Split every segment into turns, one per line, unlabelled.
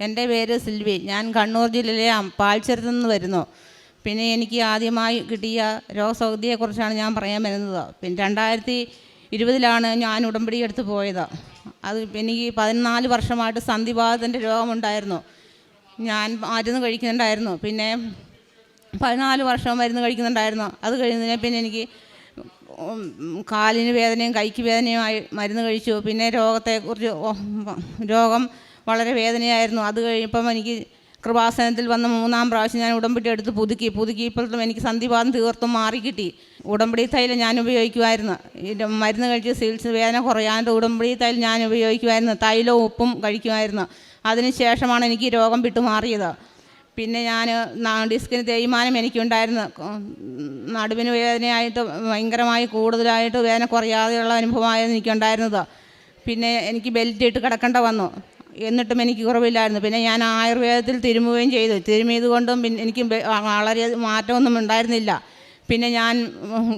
എന്റെ പേര് സിൽവി. ഞാൻ കണ്ണൂർ ജില്ലയിലെ പാൽച്ചരത്തു നിന്ന് വരുന്നു. പിന്നെ എനിക്ക് ആദ്യമായി കിട്ടിയ രോഗസൗകര്യത്തെക്കുറിച്ചാണ് ഞാൻ പറയാൻ വരുന്നത്. പിന്നെ രണ്ടായിരത്തി ഇരുപതിലാണ് ഞാൻ ഉടമ്പടി എടുത്ത് പോയത്. അത് എനിക്ക് പതിനാല് വർഷമായിട്ട് സന്ധിവാദത്തിന്റെ രോഗമുണ്ടായിരുന്നു. ഞാൻ മരുന്ന് കഴിക്കുന്നുണ്ടായിരുന്നു. പിന്നെ പതിനാല് വർഷം മരുന്ന് കഴിക്കുന്നുണ്ടായിരുന്നു. അത് കഴിഞ്ഞതിനെ പിന്നെ എനിക്ക് കാലിന് വേദനയും കൈക്ക് വേദനയുമായി മരുന്ന് കഴിച്ചു. പിന്നെ രോഗത്തെക്കുറിച്ച് രോഗം വളരെ വേദനയായിരുന്നു. അത് കഴിഞ്ഞപ്പം എനിക്ക് കൃപാസനത്തിൽ വന്ന മൂന്നാം പ്രാവശ്യം ഞാൻ ഉടമ്പടി എടുത്ത് പുതുക്കി. പുതുക്കിയപ്പോഴും എനിക്ക് സന്ധിവാദം തീർത്തും മാറിക്കിട്ടി. ഉടമ്പടി തൈലം ഞാൻ ഉപയോഗിക്കുമായിരുന്നു. മരുന്ന് കഴിച്ച് ചികിത്സ വേദന കുറയാണ്ട് ഉടമ്പടി തൈലം ഞാൻ ഉപയോഗിക്കുമായിരുന്നു. തൈലവും ഉപ്പും കഴിക്കുമായിരുന്നു. അതിന് ശേഷമാണ് എനിക്ക് രോഗം വിട്ടു മാറിയത് പിന്നെ ഞാൻ ഡിസ്കിന് തേയ്മാനം എനിക്കുണ്ടായിരുന്നു. നടുവിന് വേദനയായിട്ട് ഭയങ്കരമായി കൂടുതലായിട്ട് വേദന കുറയാതെയുള്ള അനുഭവമായിരുന്നു എനിക്കുണ്ടായിരുന്നത്. പിന്നെ എനിക്ക് ബെൽറ്റ് ഇട്ട് കിടക്കേണ്ട വന്നു. എന്നിട്ടും എനിക്ക് കുറവില്ലായിരുന്നു. പിന്നെ ഞാൻ ആയുർവേദത്തിൽ തിരുമുകയും ചെയ്തു. തിരുമിയത് കൊണ്ടും പിന്നെ എനിക്ക് വളരെ മാറ്റമൊന്നും ഉണ്ടായിരുന്നില്ല. പിന്നെ ഞാൻ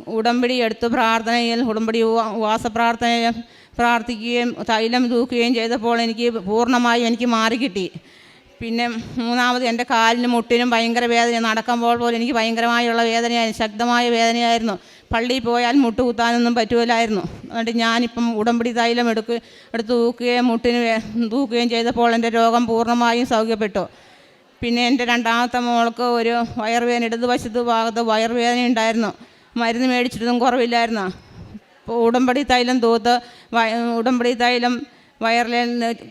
ഉടമ്പടി എടുത്ത് പ്രാർത്ഥനയിൽ ഉടമ്പടി ഉപ- ഉപവാസ പ്രാർത്ഥനയിൽ പ്രാർത്ഥിക്കുകയും തൈലം തൂക്കുകയും ചെയ്തപ്പോൾ എനിക്ക് പൂർണമായും എനിക്ക് മാറിക്കിട്ടി പിന്നെ മൂന്നാമത് എന്റെ കാലിനും മുട്ടിനും ഭയങ്കര വേദന നടക്കുമ്പോൾ പോലും എനിക്ക് ഭയങ്കരമായുള്ള വേദനയായിരുന്നു ശക്തമായ വേദനയായിരുന്നു. പള്ളിയിൽ പോയാൽ മുട്ട് കുത്താനൊന്നും പറ്റുമല്ലായിരുന്നു എന്നിട്ട് ഞാനിപ്പം ഉടമ്പടി തൈലം എടുക്ക എടുത്ത് തൂക്കുകയും മുട്ടിന് തൂക്കുകയും ചെയ്തപ്പോൾ എന്റെ രോഗം പൂർണമായും സൗഖ്യപ്പെട്ടു. പിന്നെ എന്റെ രണ്ടാമത്തെ മോൾക്ക് ഒരു വയറുവേദന ഇടതുവശത്ത് ഭാഗത്ത് വയറുവേദന ഉണ്ടായിരുന്നു. മരുന്ന് മേടിച്ചിട്ടൊന്നും കുറവില്ലായിരുന്നു. ഉടമ്പടി തൈലം തൂത്ത് ഉടമ്പടി തൈലം വയറിൽ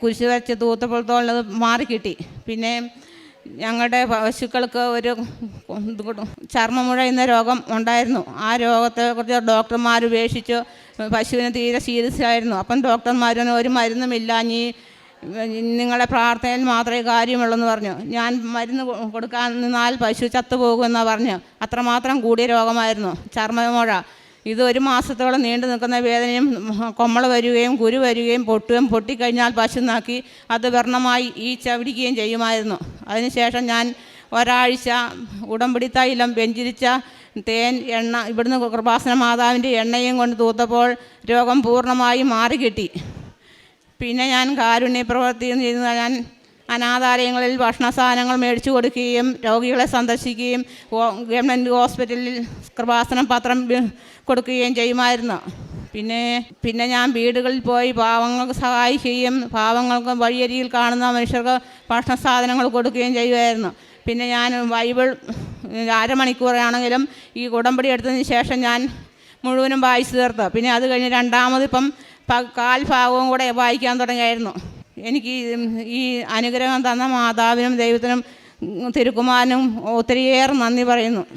കുരിശ് വരച്ച് തൂത്തപ്പോഴത്തോളം അത് മാറിക്കിട്ടി. പിന്നെ ഞങ്ങളുടെ പശുക്കൾക്ക് ഒരു ചർമ്മമുഴ എന്ന രോഗം ഉണ്ടായിരുന്നു. ആ രോഗത്തെ രോഗത്തെക്കുറിച്ച് ഡോക്ടർമാർ ഉപേക്ഷിച്ച്. പശുവിന് തീരെ സീരിയസായിരുന്നു അപ്പം ഡോക്ടർമാർ പറഞ്ഞു, ഒരു മരുന്നുമില്ല ഇനി നിങ്ങളുടെ പ്രാർത്ഥനയിൽ മാത്രമേ കാര്യമുള്ളൂ എന്ന് പറഞ്ഞു. ഞാൻ മരുന്ന് കൊടുക്കാൻ നിന്നാൽ പശു ചത്തുപോകുമെന്നാണ് പറഞ്ഞു. അത്രമാത്രം കൂടിയ രോഗമായിരുന്നു ചർമ്മമുഴ. ഇത് ഒരു മാസത്തോളം നീണ്ടു നിൽക്കുന്ന വേദനയും കൊമ്മള വരികയും കുരു വരികയും പൊട്ടുകയും പൊട്ടിക്കഴിഞ്ഞാൽ പശു നാക്കി അത് വർണമായി ഈ ചവിടിക്കുകയും ചെയ്യുമായിരുന്നു. അതിനുശേഷം ഞാൻ ഒരാഴ്ച ഉടമ്പടി തൈലം വെഞ്ചിരിച്ച തേൻ എണ്ണ ഇവിടുന്ന് കൃപാസന മാതാവിന്റെ എണ്ണയും കൊണ്ട് തൂത്തപ്പോൾ രോഗം പൂർണമായി മാറിക്കിട്ടി. പിന്നെ ഞാൻ കാരുണ്യ പ്രവർത്തിയെന്ന് ചെയ്യുന്ന ഞാൻ അനാഥാലയങ്ങളിൽ ഭക്ഷണ സാധനങ്ങൾ മേടിച്ചു കൊടുക്കുകയും രോഗികളെ സന്ദർശിക്കുകയും ഗവൺമെന്റ് ഹോസ്പിറ്റലിൽ കൃപാസനം പത്രം കൊടുക്കുകയും ചെയ്യുമായിരുന്നു. പിന്നെ പിന്നെ ഞാൻ വീടുകളിൽ പോയി പാവങ്ങൾക്ക് സഹായിക്കുകയും പാവങ്ങൾക്ക് വഴിയരിയിൽ കാണുന്ന മനുഷ്യർക്ക് ഭക്ഷണ സാധനങ്ങൾ കൊടുക്കുകയും ചെയ്യുമായിരുന്നു. പിന്നെ ഞാൻ ബൈബിൾ അരമണിക്കൂറാണെങ്കിലും ഈ ഉടമ്പടി എടുത്തതിന് ശേഷം ഞാൻ മുഴുവനും വായിച്ചു തീർത്തു. പിന്നെ അത് കഴിഞ്ഞ് രണ്ടാമതിപ്പം ഇപ്പം കാൽ ഭാഗവും കൂടെ വായിക്കാൻ തുടങ്ങിയായിരുന്നു. എനിക്ക് ഈ- അനുഗ്രഹം തന്ന മാതാവിനും ദൈവത്തിനും തിരുക്കുമാരനും ഒത്തിരിയേറെ നന്ദി പറയുന്നു.